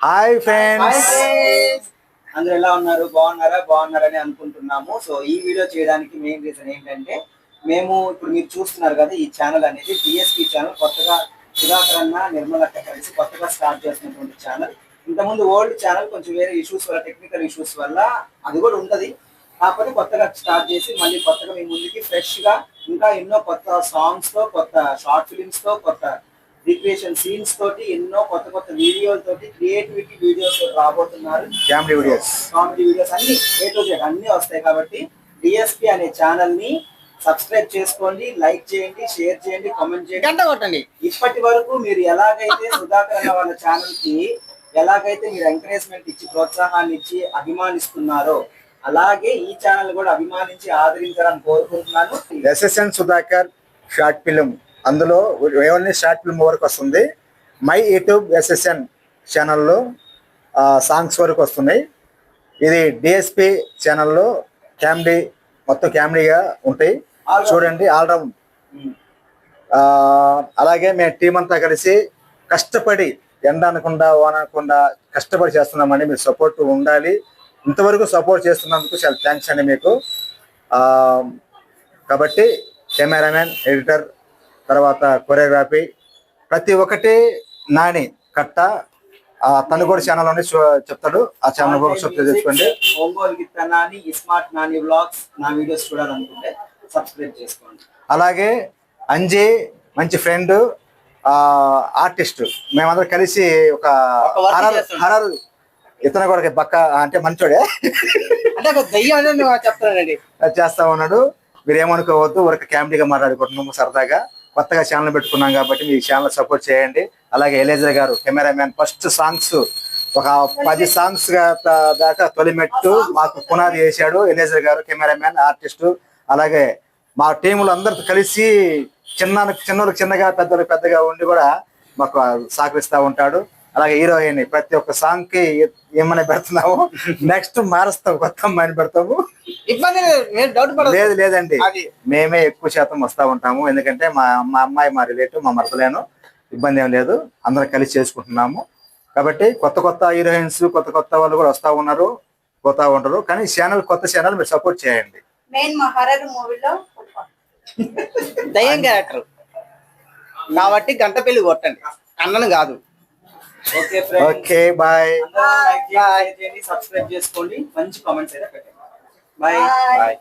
Hi friends అందరూ ఎలా ఉన్నారు? బాగున్నారా? బాగున్నారని అనుకుంటున్నాము. సో ఈ వీడియో చేయడానికి మెయిన్ రీజన్ ఏంటంటే మేము ఇప్పుడు మీరు చూస్తున్నారు కదా ఈ ఛానల్ అనేది డిఎస్పి ఛానల్ కొత్తగా సుధాకర్ అన్న నిర్మలక్క కలిసి కొత్తగా స్టార్ట్ చేసినటువంటి ఛానల్ ఇంతకుముందు ఓల్డ్ ఛానల్ కొంచెం వేరే ఇష్యూస్ వల్ల టెక్నికల్ ఇష్యూస్ వల్ల అది కూడా ఉంటది కాకపోతే కొత్తగా స్టార్ట్ చేసి మళ్ళీ కొత్తగా మీ ముందుకి ఫ్రెష్గా ఇంకా ఎన్నో కొత్త సాంగ్స్తో కొత్త షార్ట్ ఫిలిమ్స్తో కొత్త రిక్రియేషన్ సీన్స్ తోటి ఎన్నో కొత్త కొత్త వీడియోల తోటి క్రియేటివిటీ వీడియోస్ రాబోతున్నారు. ఫ్యామిలీ వీడియోస్ కామెడీ వీడియోస్ అన్ని ఏ టు జెడ్ అన్ని వస్తాయి కాబట్టి డిఎస్పి అనే ఛానల్ని సబ్స్క్రైబ్ చేసుకోండి లైక్ చేయండి షేర్ చేయండి కామెంట్ చేయండి. గంట కొట్టండి. ఇప్పటి వరకు మీరు ఎలాగైతే సుధాకర్ అన్న వాళ్ళ ఛానల్కి ఎలాగైతే మీరు ఎంకరేజ్మెంట్ ఇచ్చి ప్రోత్సాహాన్ని ఇచ్చి అభిమానిస్తున్నారో అలాగే ఈ ఛానల్ కూడా అభిమానించి ఆదరించాలని కోరుకుంటున్నాను. ఎస్ఎస్ఎన్ సుధాకర్ షార్ట్ ఫిలిం అందులో ఓన్లీ షార్ట్ ఫిల్మ్ వరకు వస్తుంది. మై యూట్యూబ్ ఎస్ఎస్ఎన్ ఛానల్లో సాంగ్స్ వరకు వస్తున్నాయి. ఇది డిఎస్పి ఛానల్లో కామెడీ మొత్తం కామెడీగా ఉంటాయి. చూడండి ఆల్రౌండ్ ఉమ్. ఆ, అలాగే మేము టీం అంతా కలిసి కష్టపడి ఎండ అనకుండా వాన అనకుండా కష్టపడి చేస్తున్నామండి. మీరు సపోర్ట్ ఉండాలి. ఇంతవరకు సపోర్ట్ చేస్తున్నందుకు చాలా థ్యాంక్స్ అండి మీకు. కాబట్టి కెమెరామెన్ ఎడిటర్ తర్వాత కొరియోగ్రఫీ. ప్రతి ఒక్కటి నాని కట్ట. ఆ, తను కూడా ఛానల్లోనే చెప్తాడు. ఆ ఛానల్ కూడా సబ్స్క్రైబ్ చేసుకోండి. ఒంగోలు గిత్త నాని స్మార్ట్ నాని వ్లాగ్స్ నా వీడియోస్ చూడాలనుకుంటే సబ్స్క్రైబ్ చేసుకోండి. అలాగే అంజీ మంచి ఫ్రెండ్ ఆర్టిస్ట్. మేమందరం కలిసి ఒక ఒక హరర్. హరర్ ఇతను కూడా పక్క అంటే మంచోడే. అంటే ఒక దయ్యం చెప్తానండి చేస్తా ఉన్నాడు. మీరు ఏమనుకోవద్దు వర్క్ కామెడీగా మాట్లాడుకుంటున్నాము సరదాగా. కొత్తగా ఛానల్ పెట్టుకున్నాం కాబట్టి మీ ఛానల్ సపోర్ట్ చేయండి. అలాగే ఎలేజర్ గారు కెమెరామ్యాన్ ఫస్ట్ సాంగ్స్ ఒక పది సాంగ్స్ దాకా తొలిమెట్టు మాకు పునాది చేశాడు ఎలేజర్ గారు కెమెరామ్యాన్ ఆర్టిస్ట్ అలాగే మా టీములు అందరితో కలిసి చిన్న చిన్నోళ్ళకి చిన్నగా పెద్దలకు పెద్దగా ఉండి కూడా మాకు సహకరిస్తూ ఉంటాడు. అలాగే హీరోయిన్ ప్రతి ఒక్క సాంగ్కి ఏమని పెడుతున్నాము నెక్స్ట్ మారుస్తాం కొత్త అమ్మాయిని పెడతాము ఇబ్బంది లేదు లేదండి. అది. మేమే ఎక్కువ శాతం వస్తా ఉంటాము. ఎందుకంటే మా మా అమ్మాయి మా రిలేటివ్ మా మరదలేను ఇబ్బంది ఏం లేదు. అందరం కలిసి చేసుకుంటున్నాము. కాబట్టి కొత్త కొత్త హీరోయిన్స్ కొత్త కొత్త వాళ్ళు కూడా వస్తా ఉన్నారు పోతా ఉంటారు. కానీ ఛానల్ కొత్త ఛానల్ మీరు సపోర్ట్ చేయండి. మెయిన్ మా హర్రర్ మూవీలో దయ్యం క్యారెక్టర్. కాబట్టి గంట పెళ్ళి కొట్టండి. అన్నను కాదు. Okay friends okay bye subscribe చేసుకోండి మంచి కామెంట్స్ అయితే పెట్టండి బాయ్ Bye. బాయ్